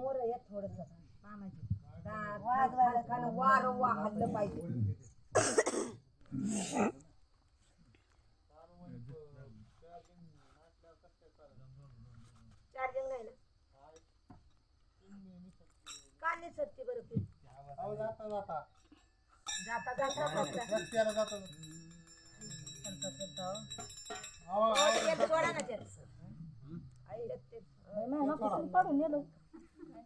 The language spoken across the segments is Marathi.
मोर आहे थोडस. मामाची. वार हल्लं पाहिजे. चार्जिंग नाही ना का नाही सत्य बरं तू अहो जाता जाता. जाता जाता रस्त्याला जाता. चलता चलता अहो पाडून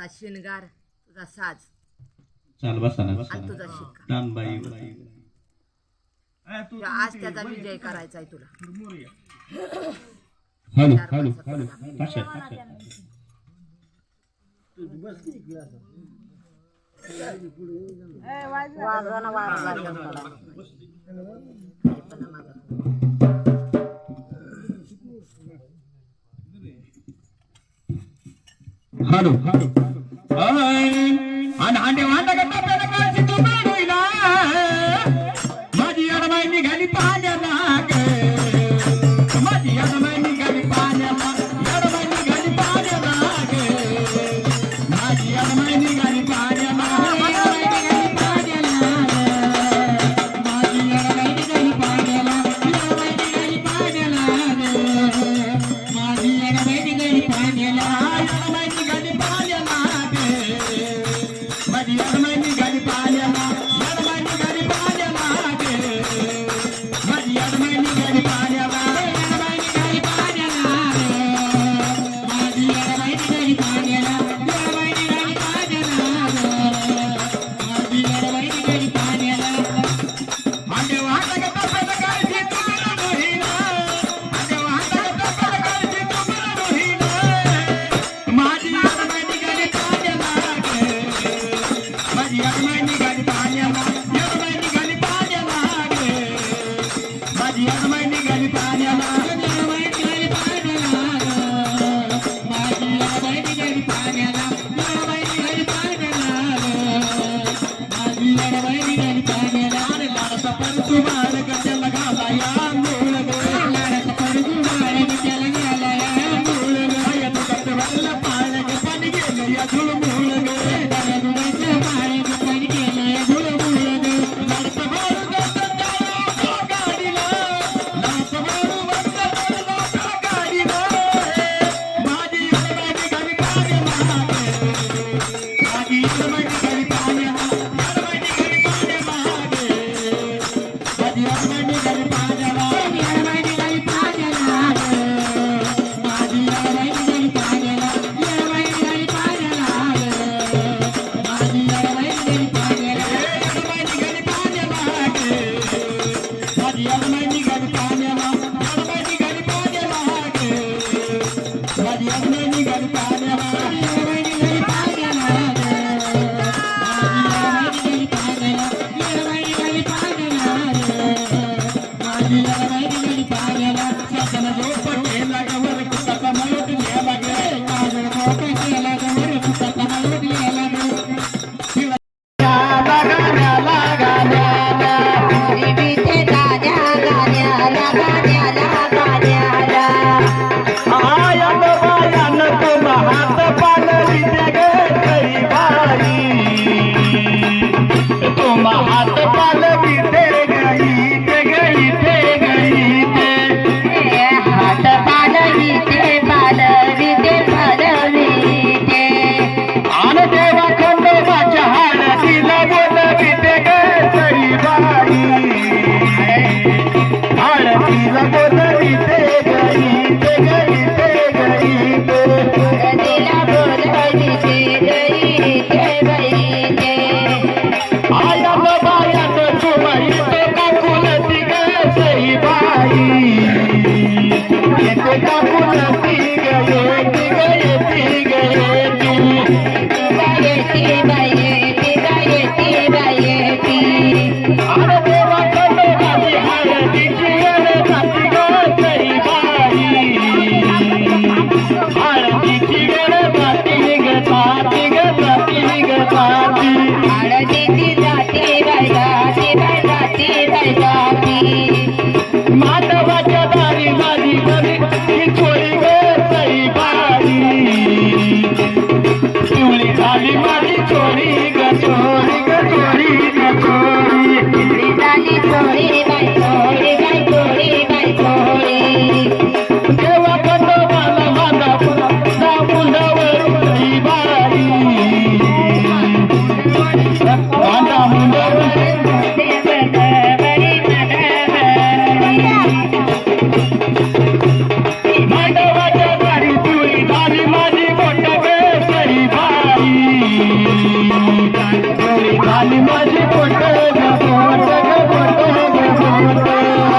तुझा शिणगार तुझा साज. आणि तुझा शिक्का. तर आज त्याचा विजय करायचा आहे तुला. वाजवाना वाजवा. Hello hello. an hande wanda ka tomar. la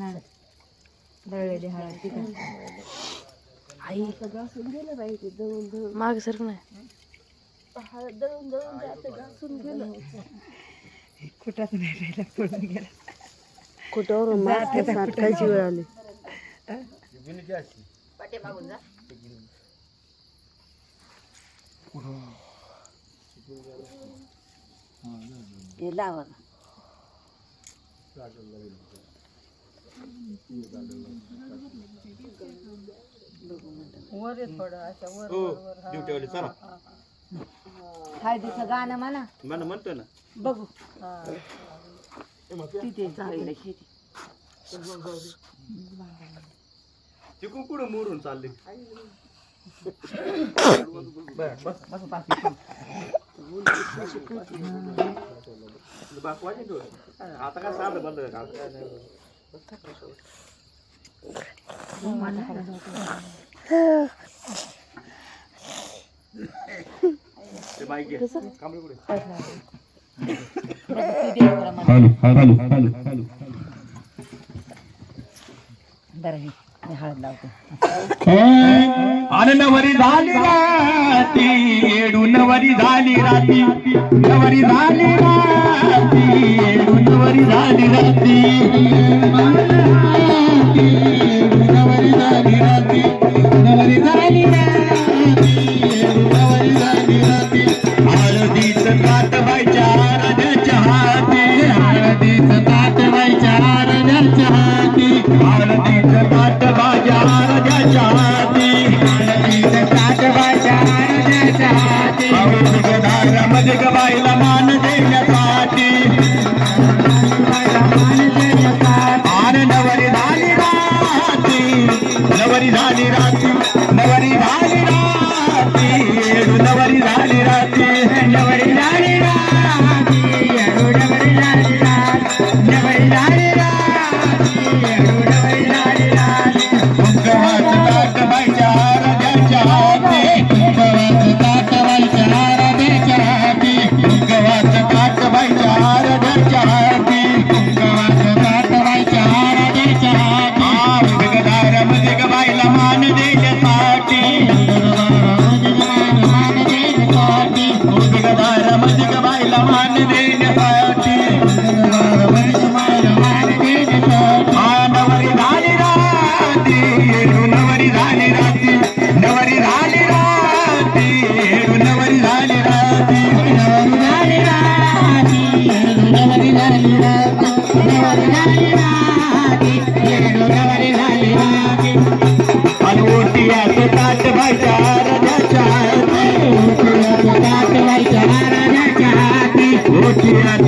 छान हळद दळलेली हळद आई. घासून गेलं बाई दळून दळून माग सरक नाही हळद दळून दळून जाते गेलं कुठाच नाही राहिला पडून गेला कुठवरून साठकायची लावा. वर आहे थोडं अशा वर हो ड्युटीवाले चला. हळदीचं गाणं म्हणा. मला म्हणतो ना. बघू. तिथे जायला शेती. तिकडून कुठं मोडून चालले? आता काय साधं बंद आता काय नाही. ते हळद लावते नवरी झाली राती येडू नवरी झाली राती नवरी झाली राती येडू உறவரி தாண்டி தாண்டி உறவரி தாண்டி தாண்டி உறவரி தாண்டி मलिक बाईला मान देण्याची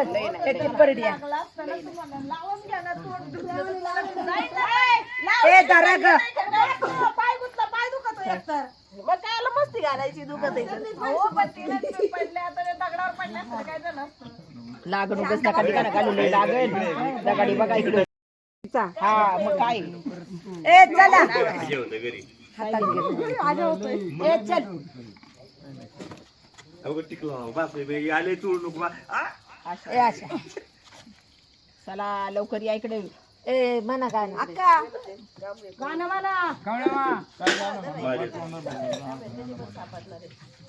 ए जरा ग. पाय गुतला पाय दुखत एकतर. मग काय मस्ती घालायची दुखत पडल्या तर दगडावर पडल्या काय झालं असतं? लागण उगाच नका ठिकाणा घालून लई लागन दगाडी बघा इकडे. हा मग काय? ए चला. हे होतं घरी. ए चल. अगं टिकलं. बस आले चूड नको! ए आशा चला लवकर या इकडे. ए म्हणा काय अक्का. गाणं म्हणा.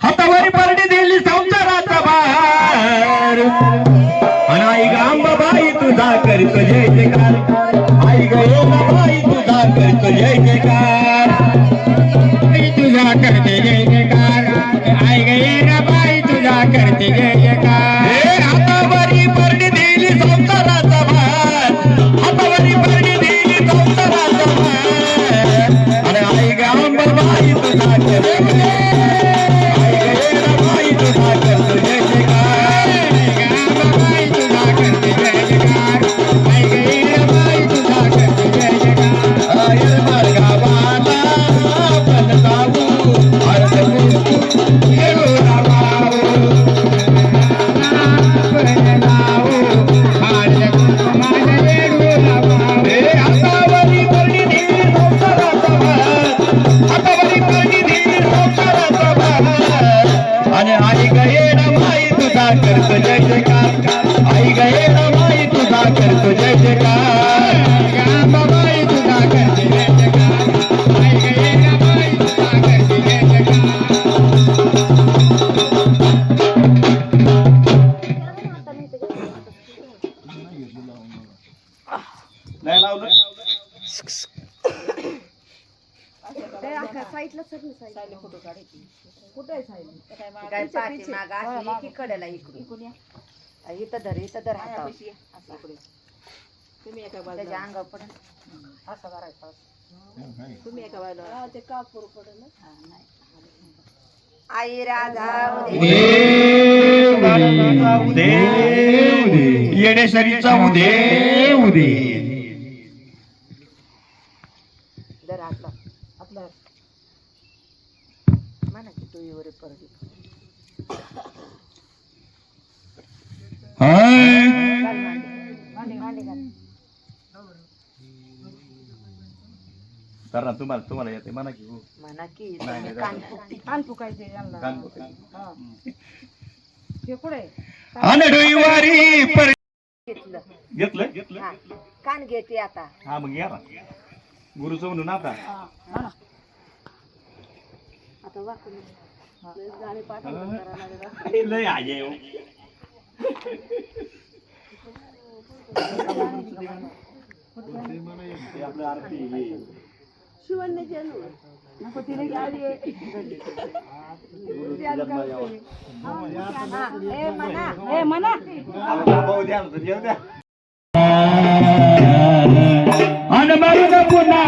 हातावर परडी दिली संसाराचा भार. आणि आई गांबाबाई तुझा करतो जय जयकार. आई गो बाई तुझा करतो जय जयकार. ती काय की कडेला धर असं. तुम्ही एका अंगावर असं तुम्ही एका ते आई उदे. उदे उदे येडेसरीचा उदे. उदे धर हातला. की तू येवर परत. Hai. Karena tuh mal, tuh mal ya, di mana kiu? Mana ki? Nah, ini kan, kan bukti kan tuh kayak jalan. Kan bukti. Ya kure. Ane doi wari per. Getle, getle, getle. Kan gitu ya, geti ata. Ah, mengiara. Guru semua nunata. Ah, mana? Atau apa. लय आजे आपलं आरती शिवण्य चालू नको तिने घ्यावी म्हणा आणि मरून पुन्हा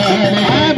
Yeah.